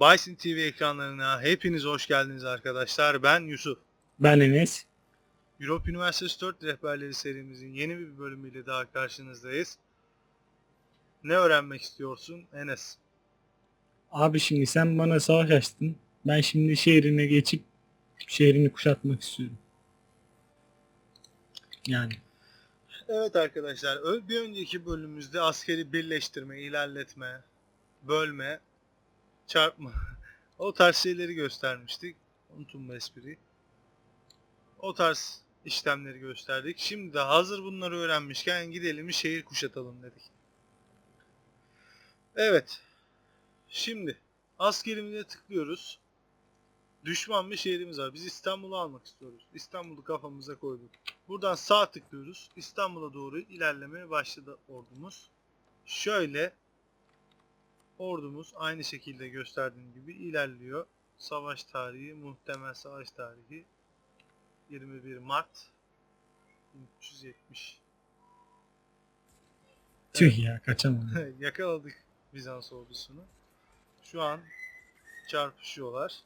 Bison TV ekranlarına hepiniz hoş geldiniz arkadaşlar. Ben Yusuf. Ben Enes. Europe Üniversitesi 4 rehberleri serimizin yeni bir bölümüyle daha karşınızdayız. Ne öğrenmek istiyorsun Enes? Abi şimdi sen bana savaş açtın. Ben şimdi şehrine geçip şehrini kuşatmak istiyorum. Yani Evet arkadaşlar, bir önceki bölümümüzde askeri birleştirme, ilerletme, bölme, çarpma, o tarz şeyleri göstermiştik. Unutun bu. O tarz işlemleri gösterdik. Şimdi de hazır bunları öğrenmişken gidelim şehir kuşatalım dedik. Evet. Şimdi askerimize tıklıyoruz. Düşman bir şehrimiz var. Biz İstanbul'u almak istiyoruz. İstanbul'u kafamıza koyduk. Buradan sağ tıklıyoruz. İstanbul'a doğru ilerlemeye başladı ordumuz. Şöyle ordumuz aynı şekilde gösterdiğim gibi ilerliyor. Savaş tarihi, muhtemel savaş tarihi 21 Mart 1370. tüh ya kaçamadım. Yakaladık Bizans ordusunu. Şu an çarpışıyorlar.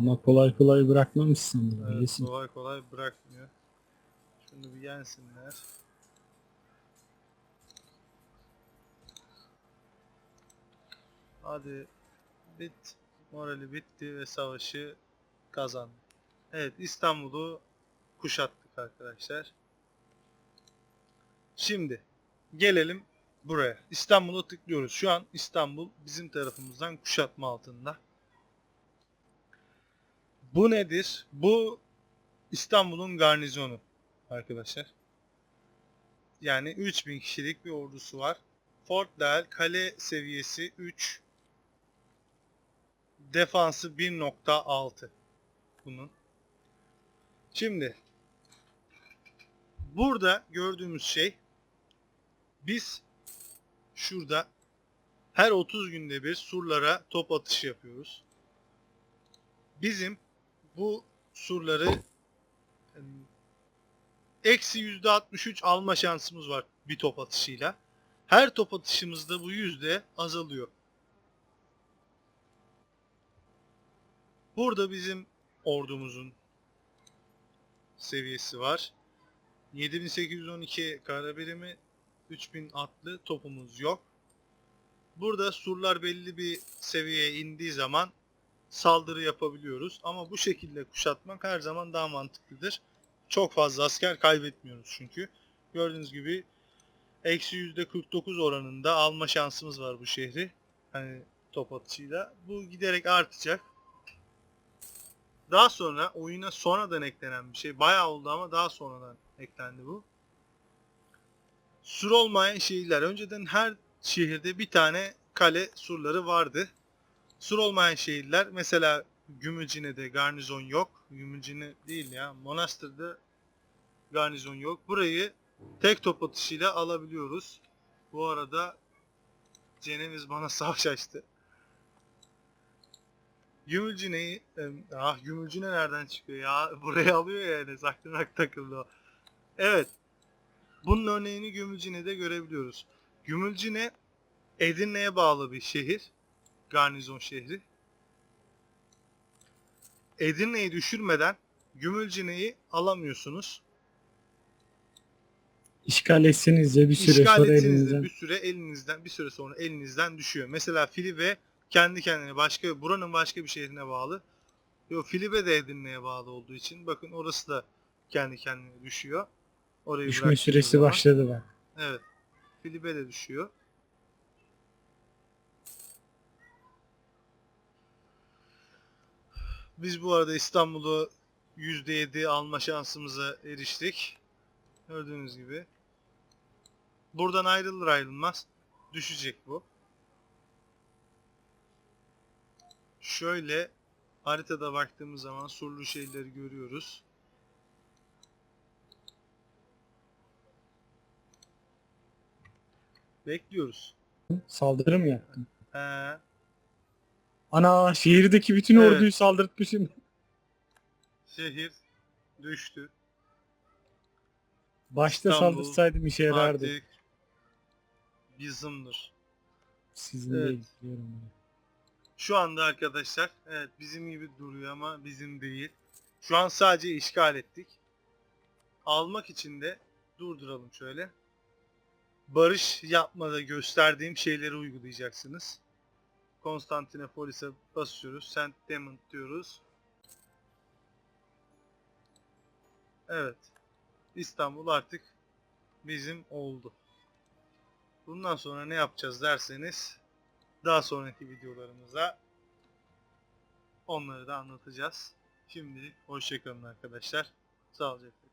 Ama kolay kolay bırakmamışsın Evet, öylesin. kolay kolay bırakmıyor. Şunu bir yensinler. Hadi bit. Morali bitti ve savaşı kazandı. Evet İstanbul'u kuşattık arkadaşlar. Şimdi gelelim buraya. İstanbul'a tıklıyoruz. Şu an İstanbul bizim tarafımızdan kuşatma altında. Bu nedir? Bu İstanbul'un garnizonu arkadaşlar. Yani 3000 kişilik bir ordusu var. Fort Lal kale seviyesi 3. Defansı 1.6 bunun. Şimdi burada gördüğümüz şey biz şurada her 30 günde bir surlara top atışı yapıyoruz. Bizim bu surları eksi yüzde 63 alma şansımız var bir top atışıyla. Her top atışımızda bu yüzde azalıyor. Burada bizim ordumuzun seviyesi var. 7812 kara birimi 3000 atlı topumuz yok. Burada surlar belli bir seviyeye indiği zaman saldırı yapabiliyoruz. Ama bu şekilde kuşatmak her zaman daha mantıklıdır. Çok fazla asker kaybetmiyoruz çünkü. Gördüğünüz gibi eksi %49 oranında alma şansımız var bu şehri. Hani top atışıyla. Bu giderek artacak. Daha sonra oyuna sonradan eklenen bir şey. Bayağı oldu ama daha sonradan eklendi bu. Sur olmayan şehirler. Önceden her şehirde bir tane kale surları vardı. Sur olmayan şehirler mesela Gümülcine'de garnizon yok. Gümülcine değil ya. Manastır'da garnizon yok. Burayı tek top atışıyla alabiliyoruz. Bu arada Ceneviz bana savaş açtı. Gümülcine'yi ah Gümülcine nereden çıkıyor ya? Buraya alıyor ya yani aklına takıldı o. Evet. Bunun örneğini Gümülcine'de görebiliyoruz. Gümülcine Edirne'ye bağlı bir şehir garnizon şehri. Edirne'yi düşürmeden Gümülcine'yi alamıyorsunuz. İşgal etseniz de bir süre İşgal sonra elinizden. bir süre elinizden bir süre sonra elinizden düşüyor. Mesela Filibe kendi kendine başka buranın başka bir şehrine bağlı. Yok Filibe de Edirne'ye bağlı olduğu için bakın orası da kendi kendine düşüyor. Orayı Düşme süresi zaman. başladı bak. Evet. Filibe de düşüyor. Biz bu arada İstanbul'u %7 alma şansımıza eriştik. Gördüğünüz gibi. Buradan ayrılır ayrılmaz düşecek bu. Şöyle haritada baktığımız zaman surlu şeyleri görüyoruz. Bekliyoruz. Saldırı mı yaptın? He. Ana şehirdeki bütün Evet. orduyu saldırtmışım. Şehir düştü. Başta İstanbul saldırsaydım işe yarardı. Artık bizimdir. Sizin Evet. değil diyorum bunu. Şu anda arkadaşlar evet bizim gibi duruyor ama bizim değil. Şu an sadece işgal ettik. Almak için de durduralım şöyle. Barış yapmada gösterdiğim şeyleri uygulayacaksınız. Konstantinopolis'e basıyoruz. Saint Demon diyoruz. Evet. İstanbul artık bizim oldu. Bundan sonra ne yapacağız derseniz daha sonraki videolarımıza onları da anlatacağız. Şimdi hoşçakalın arkadaşlar. Sağlıcakla.